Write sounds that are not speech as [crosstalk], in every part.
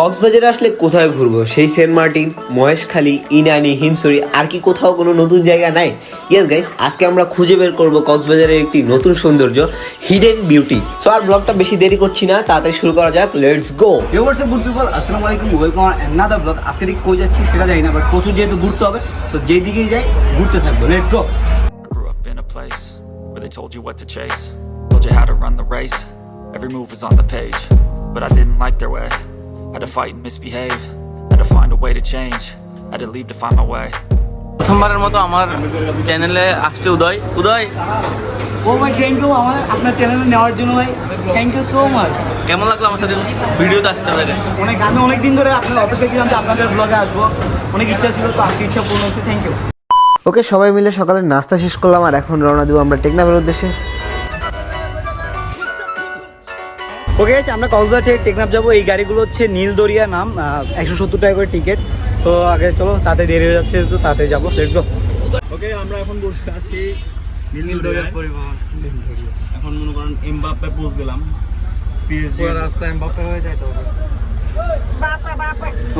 কক্সবাজারে আসলে কোথায় ঘুরবো? সেই সেন্ট মার্টিন মহেশখালী ইনানি হিমসরি আর কি কোথাও কোনো নতুন জায়গা নাই? ইয়েস গাইস আজকে আমরা খুঁজে বের করব কক্সবাজারের একটি নতুন সৌন্দর্য হিডেন বিউটি সো আর ব্লগটা বেশি দেরি করছি না তাড়াতাড়ি শুরু করা যাক let's go you WhatsApp good people আসসালামু আলাইকুম ওয়েলকাম আর অ্যানাদার ব্লগ আজকে ঠিক কই যাচ্ছি সেটা জানি না বাট প্রচুর যেহেতু ঘুরতে হবে তো যেই দিকেই যাই ঘুরতে থাকব। Let's go grew up in a place where they told you what to chase, told you how to run the race. Every move was on the page, but I didn't like their way. Had to fight and misbehave, had to find a way to change, had to leave to find my way. প্রথমবারের মতো আমার চ্যানেলে আসছে উদয়। উদয়! ও ভাই thank you আমার আপনার চ্যানেলে নেওয়ার জন্য ভাই। থ্যাংক ইউ সো মাচ কেমন লাগল আমার সাথে ভিডিওতে আসতে পেরে? অনেক আমি অনেক দিন ধরে আপনার অপেক্ষা ছিলাম যে আপনাদের ব্লগে আসব। অনেক ইচ্ছা ছিল তো আজকে ইচ্ছা পূর্ণ হয়েছে থ্যাংক ইউ ওকে সবাই মিলে সকালে নাস্তা শেষ করলাম আর এখন রওনা দেবো আমরা টেকনাফের উদ্দেশ্যে। ওকে আছে আমরা কক্সবাজার থেকে টেকনাফ যাব। এই গাড়িগুলো হচ্ছে নীল দরিয়া নাম একশো সত্তর টাকা করে টিকিট সো আগে চলো তাতে দেরি হয়ে যাচ্ছে তো তাতে যাব। লেটস গো ওকে আমরা এখন বসে আছি পরিবহন। এখন মনে করেন এমবাপ্পে পোজ দিলাম পিএসজি রাস্তা এমবাপ্পে হয়ে যায় তো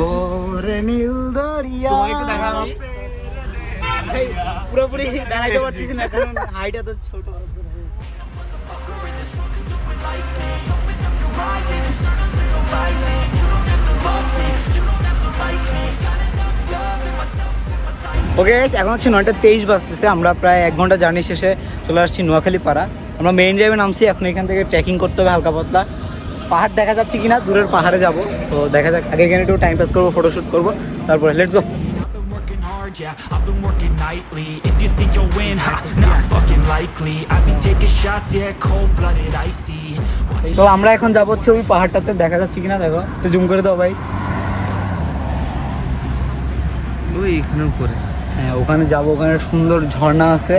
ওরে নীল দরিয়া পুরোপুরি দাঁড়াইতে পারতেছি না কারণ হাইটা তো ছোট। ওকে এখন হচ্ছে নয়টা তেইশ বাজতেছে, আমরা প্রায় এক ঘণ্টা জার্নি শেষে চলে আসছি নোয়াখালী পাড়া আমরা মেইন ড্রাইভে নামছি, এখন এখান থেকে ট্রেকিং করতে হবে হালকা পাতলা। পাহাড় দেখা যাচ্ছে কিনা, দূরের পাহাড়ে যাব। তো দেখা যাক, আগে এখানে একটু টাইম পাস করব ফটোশ্যুট করব, তারপরে let's go hard, yeah, I've been working nightly. If you think you'll win, ha, not fucking likely. I've been taking shots, yeah, cold blooded, icy. তো আমরা এখন যাব হচ্ছে ওই পাহাড়টাতে দেখা যাচ্ছে কিনা দেখো একটু জুম করে দাও ভাই ওই এখানে উপরে হ্যাঁ ওখানে যাব ওখানে সুন্দর ঝর্ণা আছে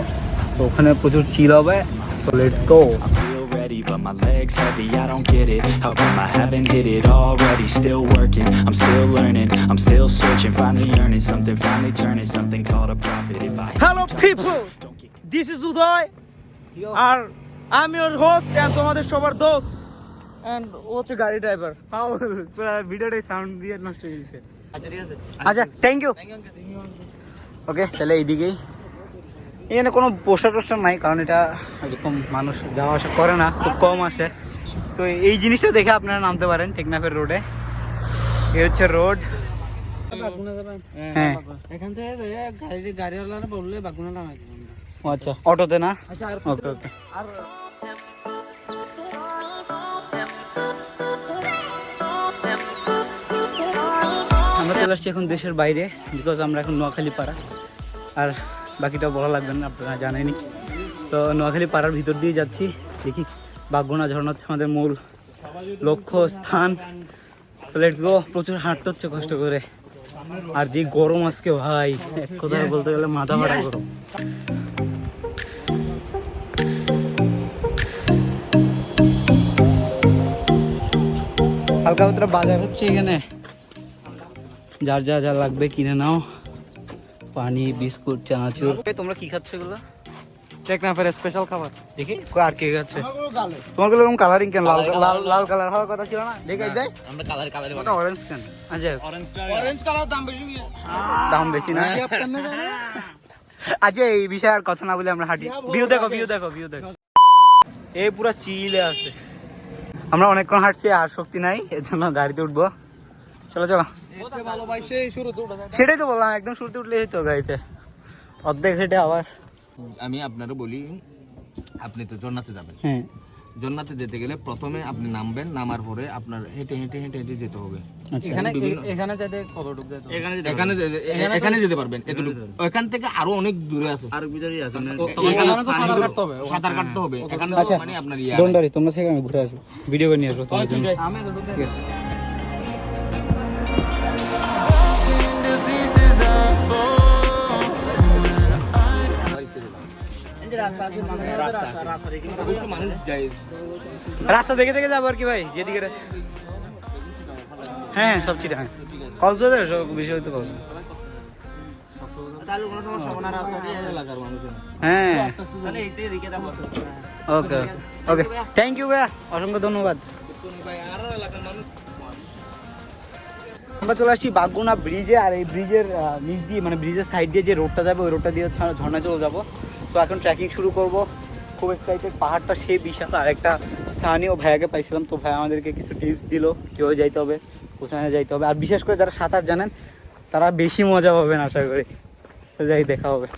তো ওখানে প্রচুর চিল হবে so let's go but my legs heavy, I don't get it How come I haven't hit it already? Still working, I'm still learning I'm still searching, finally earning Something finally turning, something called a profit If I hello people this is Uday আর আমি ওর host and তোমাদের সবার দোস্ত and ও হচ্ছে গাড়ি driver ভিডিওটাই sound দিয়ে নষ্ট হয়ে গেছে আচ্ছা থ্যাংক ইউ ওকে তাহলে এইদিকেই এখানে কোনো পোস্টার টোস্টার নাই কারণ এটা এরকম মানুষ যাওয়া আসা করে না খুব কম আসে। তো এই জিনিসটা দেখে আপনারা নামতে পারেন টেকনাফের রোডে। এ হচ্ছে রোড। হ্যাঁ। এখান থেকে গাড়ি গাড়িওয়ালা বললে বাগুনা নামাই ও আচ্ছা অটোতে না? ওকে ওকে। আমরা চলে আসছি এখন দেশের বাইরে বিকজ আমরা এখন নোয়াখালী পাড়া আর বাকিটাও বলা লাগবে না, আপনারা জানেনই। তো নোয়াখালী পাড়ার ভিতর দিয়ে যাচ্ছি, দেখি বাগগুনা ঝর্ণা হচ্ছে আমাদের মূল লক্ষ্য স্থান। লেটস গো প্রচুর হাঁটতে হচ্ছে কষ্ট করে। আর যে গরম আজকে ভাই, এক কথায় বলতে গেলে মাথা ফাটা গরম। হালকা বাজার হচ্ছে এখানে। যার যা যা লাগবে কিনে নাও। পানি বিস্কুট চানাচুর। তোমরা কি খাচ্ছ এগুলো? টেকনাফের স্পেশাল খাবার। দেখি আর কে খাচ্ছে? তোমারগুলো এরকম কালারিং কেন? লাল লাল লাল কালার হওয়ার কথা ছিল না? দেখে। দেয় আমরা কালার কালার ওটা অরেঞ্জ কেন? আচ্ছা। অরেঞ্জ কালার দাম বেশি দাম বেশি না? আচ্ছা এই বিষয়ে আর কথা না বলে আমরা হাঁটি। ভিউ দেখো ভিউ দেখো ভিউ দেখো। এই পুরো চিলে আছে। আমরা অনেকক্ষণ হাঁটছি আর শক্তি নাই এর জন্য গাড়িতে উঠবো। চলো চলো। তো সেটাই তো বললাম একদম শুরুতে উঠলেই হতো গাড়িতে। অর্ধেক হেঁটে আবার। আমি আপনারও বলি আপনি তো জন্নাতে যাবেন। হ্যাঁ জন্নাতে যেতে গেলে প্রথমে আপনি নামবেন নামার পরে আপনার হেঁটে হেঁটে হেঁটে হেঁটে যেতে হবে। এখানে বিভিন্ন- কতটুকু এখানে এখানে যেতে পারবেন এতটুকু। ওখান থেকে আরও অনেক দূরে আছে। আর ভিতরে আছে ও- এখানে তো সাঁতার কাটতে হবে সাঁতার কাটতে হবে। এখানে আচ্ছা। মানে আপনার ইয়ে ডোন্ট তোমরা থেকে আমি ঘুরে আসব। ভিডিও করে নিয়ে আসব আমি রাস্তা দেখে দেখে যাব আর কি ভাই যেদিকে হ্যাঁ সব চিটা হ্যাঁ কক্সবাজার সব বেশি হয়তো কক্সবাজার এলাকার হ্যাঁ। ওকে ওকে। থ্যাংক ইউ ভাইয়া অসংখ্য ধন্যবাদ। আমরা চলে আসছি বাগগুনা ব্রিজে আর এই ব্রিজের নিচ দিয়ে মানে ব্রিজের সাইড দিয়ে যে রোডটা যাবে ওই রোডটা দিয়ে ঝর্ণা চলে যাব। তো এখন ট্রেকিং শুরু করব। খুব এক্সাইটেড পাহাড়টা সে বিশাল, আর একটা স্থানীয় ভাইয়াকে পাইছিলাম। তো ভাইয়া আমাদেরকে কিছু টিপস দিল, কীভাবে যাইতে হবে, কোথায় যাইতে হবে। আর বিশেষ করে যারা সাঁতার জানেন, তারা বেশি মজা পাবেন, আশা করি। তো যাই, দেখা হবে।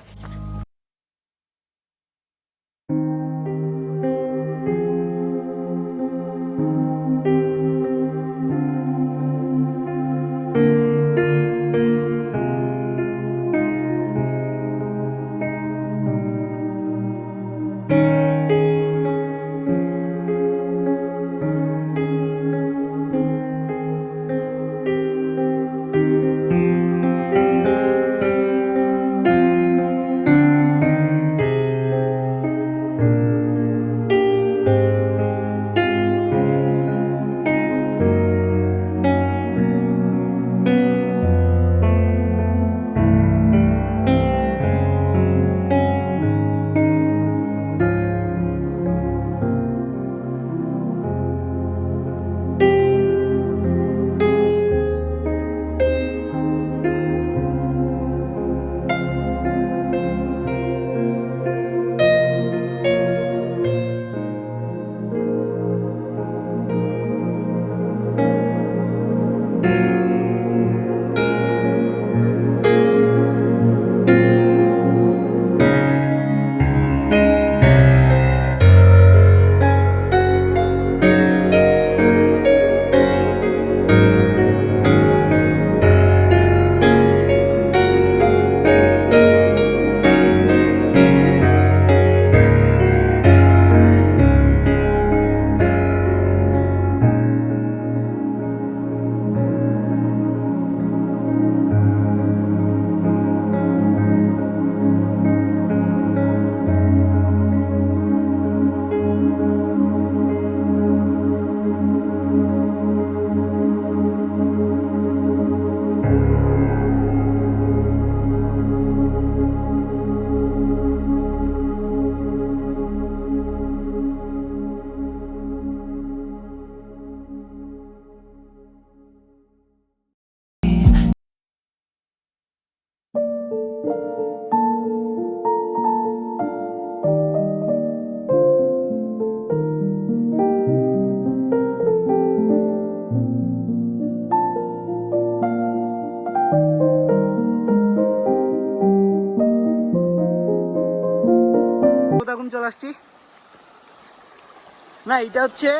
না এটা হচ্ছে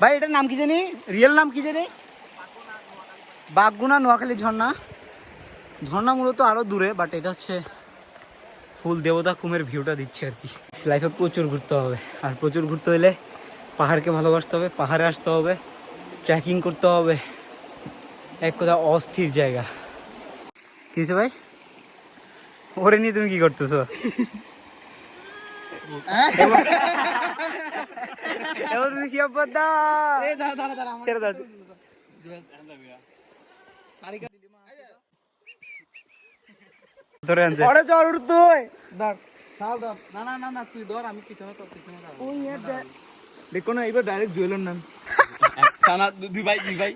ভাই এটার নাম কি জানি? রিয়েল নাম কি জানি? বাগগুনা নোয়াখালী ঝর্ণা। ঝর্ণা মূলত আরও দূরে বাট এটা হচ্ছে ফুল দেবতা কুমের ভিউটা দিচ্ছে আর কি। লাইফে প্রচুর ঘুরতে হবে আর প্রচুর ঘুরতে হলে পাহাড়কে ভালোবাসতে হবে পাহাড়ে আসতে হবে ট্রেকিং করতে হবে। এক কথা অস্থির জায়গা। কিসে ভাই? ওরে নিয়ে তুমি কি করতেছো? পিছনে দাঁড়াবো। দেখো না এবার ডাইরেক্ট জুয়েলার নাম দুই ভাই দুই ভাই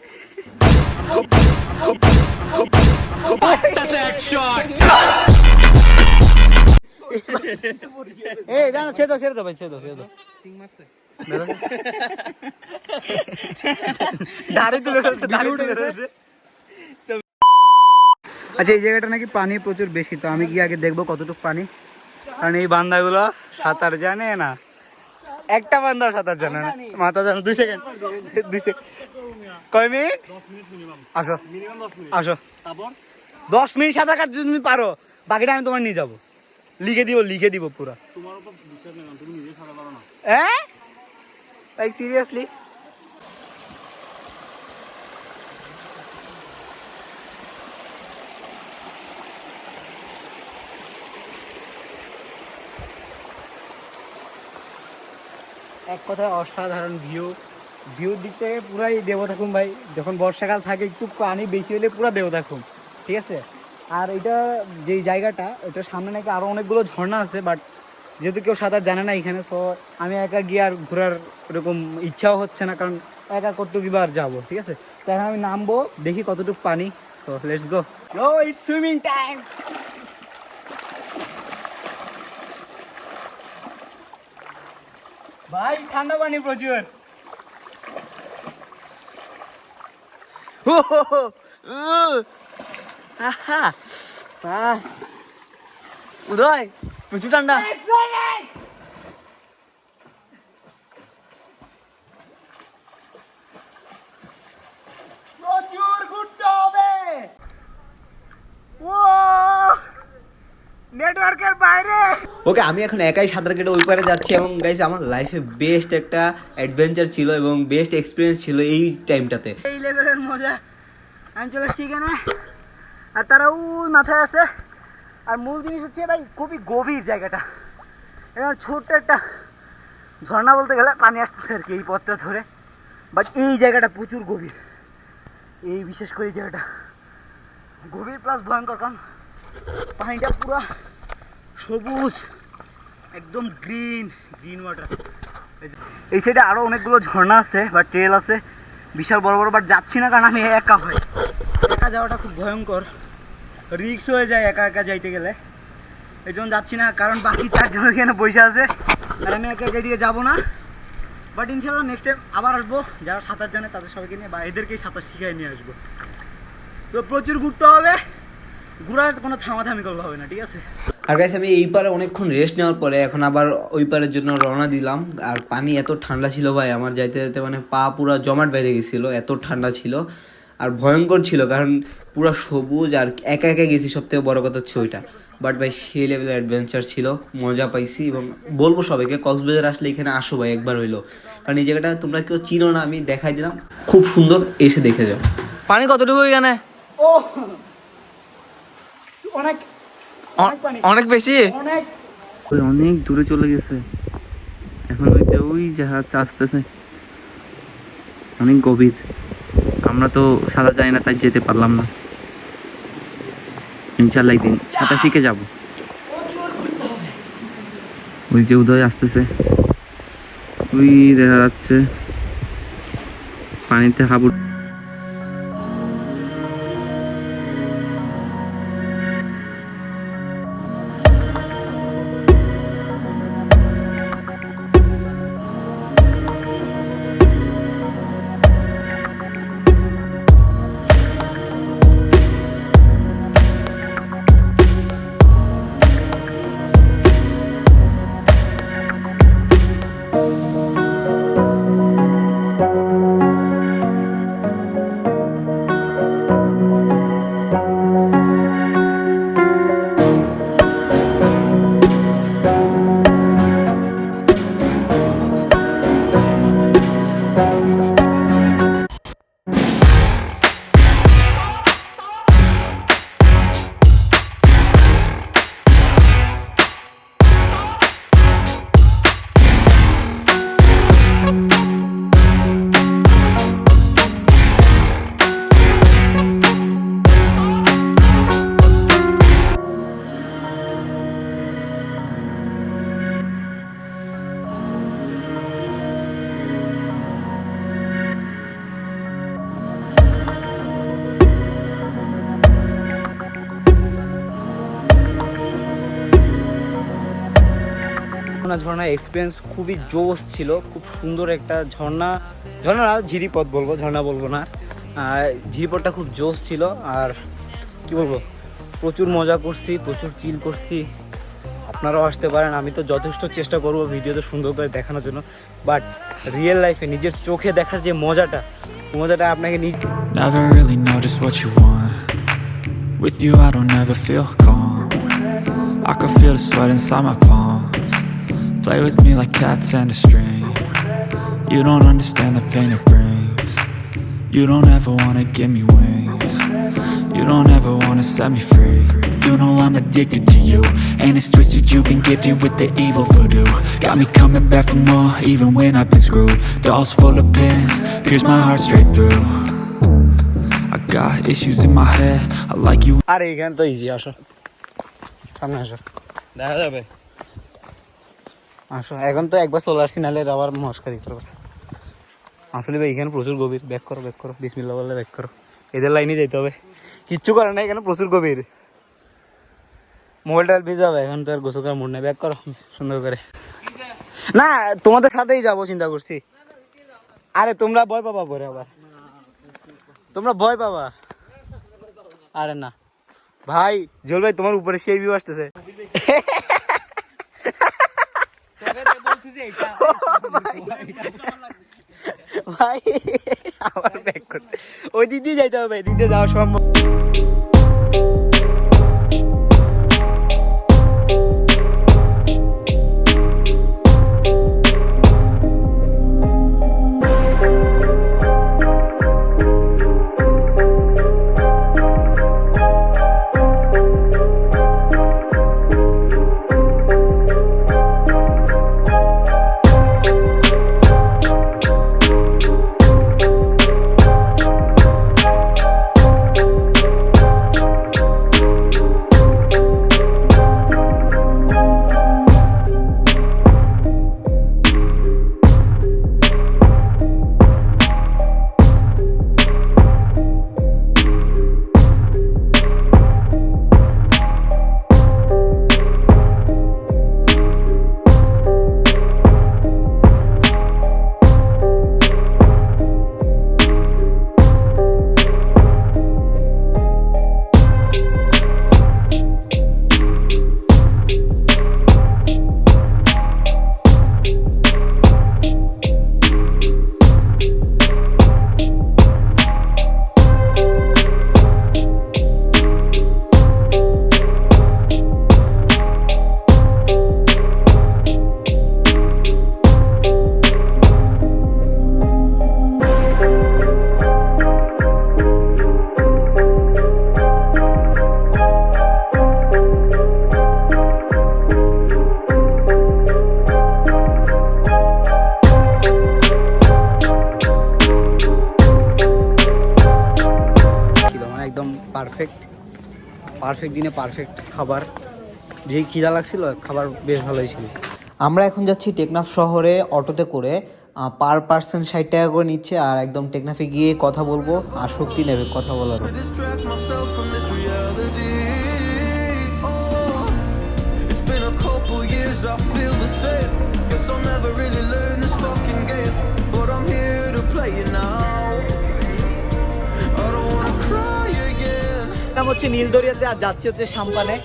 এই না ছেড়ে দাও ছেড়ে দাও ভাই ছেড়ে দাও ছেড়ে দাও দাড়ি তুলে ফেলছে [laughs] দাড়ি তুলে ফেলছে আচ্ছা এই জায়গাটা নাকি পানি প্রচুর বেশি তো আমি কি আগে দেখব কতটুকু পানি। কারণ এই বান্দাগুলো সাঁতার জানে না। একটা বান্দা সাঁতার জানে না। মাথা জানে দুই সেকেন্ড দুই সেকেন্ড কয় মিনিট? আসো। আসো। দশ মিনিট সাঁতার কাটতে তুমি পারো। বাকিটা আমি তোমার নিয়ে যাব। লিখে দিব লিখে দিব পুরা। হ্যাঁ? লাইক সিরিয়াসলি এক কথায় অসাধারণ ভিউ ভিউর দিক থেকে পুরাই দেবতাখুম ভাই। যখন বর্ষাকাল থাকে, একটু পানি বেশি হলে পুরা দেবতাখুম ঠিক আছে? আর এটা যেই জায়গাটা এটার সামনে নাকি আরও অনেকগুলো ঝর্ণা আছে বাট যেহেতু কেউ সাঁতার জানে না এখানে সো আমি একা গিয়ে আর ঘোরার ওরকম ইচ্ছাও হচ্ছে না কারণ একা করতে কিবা আর যাব ঠিক আছে? তো এখন আমি নামবো দেখি কতটুকু পানি। তো let's go oh it's swimming time ভাই ঠান্ডা পানি প্রচুর। উদয়। প্রচুর ঠান্ডা প্রচুর ঘুরতে হবে নেটওয়ার্কের বাইরে ওকে আমি এখন একাই সাঁতার কেটে ওই পারে যাচ্ছি এবং গাইজ আমার লাইফে বেস্ট একটা অ্যাডভেঞ্চার ছিল এবং বেস্ট এক্সপিরিয়েন্স ছিল এই টাইমটাতে এই লেভেলের মজা। আমি চলে এসছি এখানে আর তারা ওই মাথায় আছে। আর মূল জিনিস হচ্ছে ভাই, খুবই গভীর জায়গাটা। এখানে ছোট্ট একটা ঝর্ণা বলতে গেলে পানি আসতেছে আর কি এই পথটা ধরে। বাট এই জায়গাটা প্রচুর গভীর। এই বিশেষ করে জায়গাটা। গভীর প্লাস ভয়ঙ্কর, কারণ পানিটা পুরো সবুজ, একদম গ্রিন গ্রিন ওয়াটার এই সাইডে আরও অনেকগুলো ঝর্ণা আছে, বা ট্রেল আছে। বিশাল বড় বড় বাট যাচ্ছি না কারণ আমি একা ভাই। একা যাওয়াটা খুব ভয়ঙ্কর। রিক্স হয়ে যায় একা একা যাইতে গেলে। এই জন্য যাচ্ছি না, কারণ বাকি চারজন এখানে বসে আছে। আর আমি একা একা এদিকে যাব না। বাট ইনশাল্লাহ নেক্সট টাইম আবার আসব। যারা সাঁতার জানে তাদের সবাইকে নিয়ে বা এদেরকেই সাঁতার শিখিয়ে নিয়ে আসব। তো প্রচুর ঘুরতে হবে। ঘোরার কোনো থামাথামি করলে হবে না, ঠিক আছে? আর গাইস আমি এই পারে অনেকক্ষণ রেস্ট নেওয়ার পরে এখন আবার ওই পারের জন্য রওনা দিলাম। আর পানি এত ঠান্ডা ছিল ভাই, আমার যাইতে যাইতে মানে পা পুরো জমাট বেঁধে গেছিল, এত ঠান্ডা ছিল। আর ভয়ঙ্কর ছিল, কারণ পুরো সবুজ আর একা একা গেছি সব থেকে বড় কথা হচ্ছে ওইটা। বাট ভাই সে লেভেলের অ্যাডভেঞ্চার ছিল মজা পাইছি এবং বলব সবাইকে কক্সবাজার আসলে এখানে আসো ভাই একবার হইল। কারণ এই জায়গাটা তোমরা কেউ চিনো না আমি দেখাই দিলাম। খুব সুন্দর এসে দেখে যাও। পানি কতটুকু এখানে? ও অনেক অনেক বেশি? অনেক। ওই অনেক দূরে চলে গেছে। এখন ওই যে ওই জাহাজ আসতেছে। অনেক গভীর। আমরা তো সাদা জানি না তাই যেতে পারলাম না। ইনশাল্লাহ একদিন সাঁতার শিখে যাব। ওই যে উদয় আসতেছে। ওই দেখা যাচ্ছে। পানিতে হাবুড এক্সপিরিয়েন্স খুবই জোস ছিল। খুব সুন্দর একটা ঝর্ণা। ঝর্ণা না, ঝিরিপথ বলব ঝর্ণা বলব না। ঝিরিপথটা খুব জোস ছিল। আর কি বলব প্রচুর মজা করছি প্রচুর চিল করছি। আপনারাও আসতে পারেন। আমি তো যথেষ্ট চেষ্টা করব ভিডিওতে সুন্দর করে দেখানোর জন্য। বাট রিয়েল লাইফে নিজের চোখে দেখার যে মজাটা মজাটা আপনাকে নিজ. With you, I don't ever feel calm. I can feel the sweat inside my palms. Play with me like cats and a string. You don't understand the pain it brings. You don't ever wanna give me wings. You don't ever wanna set me free. You know I'm addicted to you. And it's twisted you've been gifted with the evil voodoo. Got me coming back for more even when I've been screwed. Dolls full of pins, pierce my heart straight through. I got issues in my head, I like you. Are you going to easy, Asha? Come here, Asha. That's আসো, এখন তো একবার চলে আসছি নাহলে আবার মস্কারি করবে। আসলে ভাই, এখানে প্রচুর গভীর। ব্যাক করো ব্যাক করো বিসমিল্লা বললে ব্যাক করো। এদের লাইনে যেতে হবে। কিচ্ছু করে না এখানে প্রচুর গভীর। মোবাইলটা ভেজে যাবে, এখন তো আর গোসল করার মুড নেই। ব্যাক করো, সুন্দর করে। না, তোমাদের সাথেই যাব, চিন্তা করছি। আরে, তোমরা ভয় পাবা পরে আবার। তোমরা ভয় পাবা। আরে না। ভাই জল ভাই, তোমার উপরে সেই ভিউ আসতেছে। ভাই আবার ব্যাক করতে। ওই দিক দিয়ে যাইতে হবে দিক দিয়ে যাওয়া সম্ভব। পারফেক্ট দিনে পারফেক্ট খাবার যেই খিদা লাগছিল খাবার বেশ ভালোই ছিল আমরা এখন যাচ্ছি টেকনাফ শহরে অটোতে করে পার পার্সন ষাট টাকা করে নিচ্ছে আর একদম টেকনাফে গিয়ে কথা বলব আর শক্তি নেবে কথা বলার. Oh, years, I feel the same. Guess I'll never really learn this হচ্ছে নীলদরিয়াতে আর যাচ্ছি হচ্ছে সাম্পানে।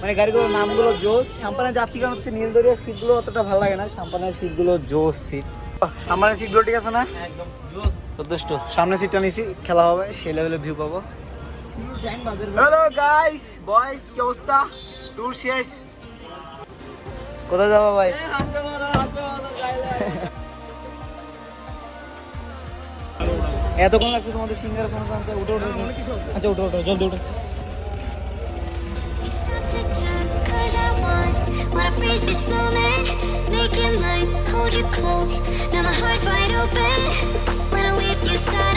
মানে গাড়িগুলোর নামগুলো জোস। সাম্পানে যাচ্ছি কারণ হচ্ছে নীলদরিয়ার সিটগুলো অতটা ভালো লাগে না। সাম্পানের সিটগুলো জোস সিট সামনের সিটগুলো ঠিক আছে না? একদম জোস। যথেষ্ট। সামনের সিটটা নিছি খেলা হবে সেই লেভেলে ভিউ পাবো। হ্যালো গাইস বয়েস কি অবস্থা? ট্যুর শেষ। কোথায় যাব ভাই? এতক্ষণ লাগছে তোমাদের সিঙ্গার সমস্যা আনতে উঠে উঠে আচ্ছা উঠে উঠে জলদি উঠে। Hold you close. Now my heart's wide open. When I'm with you, suddenly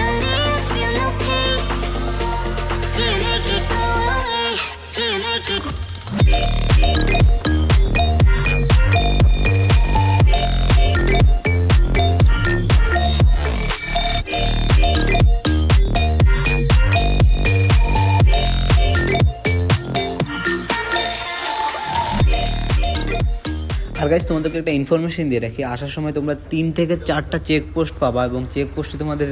guys তোমাদেরকে একটা ইনফরমেশন দিয়ে রাখি। আসার সময় তোমরা তিন থেকে চারটা চেকপোস্ট পাবা এবং চেকপোস্টে তোমাদের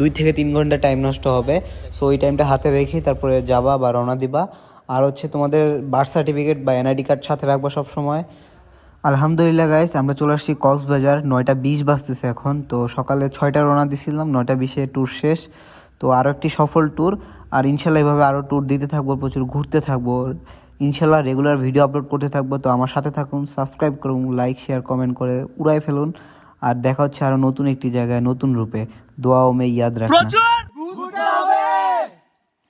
দুই থেকে তিন ঘণ্টা টাইম নষ্ট হবে। সো ওই টাইমটা হাতে রেখে তারপরে যাবা বা রওনা দিবা। আর হচ্ছে তোমাদের বার্থ সার্টিফিকেট বা এনআইডি কার্ড সাথে রাখবা সব সময়। আলহামদুলিল্লাহ গাইস আমরা চলে আসছি কক্সবাজার। নয়টা বিশ বাজতেছে এখন। তো সকালে ছয়টা রওনা দিছিলাম, নয়টা বিশে ট্যুর শেষ। তো আরও একটি সফল ট্যুর আর ইনশাল্লাহ এভাবে আরও ট্যুর দিতে থাকব, প্রচুর ঘুরতে থাকব। ইনশাল্লাহ রেগুলার ভিডিও আপলোড করতে থাকব, তো আমার সাথে থাকুন সাবস্ক্রাইব করুন লাইক শেয়ার কমেন্ট করে উড়াই ফেলুন, আর দেখা হচ্ছে আরও নতুন একটি জায়গায়, নতুন রূপে। দোয়া ও মে ইয়াদ রাখনা।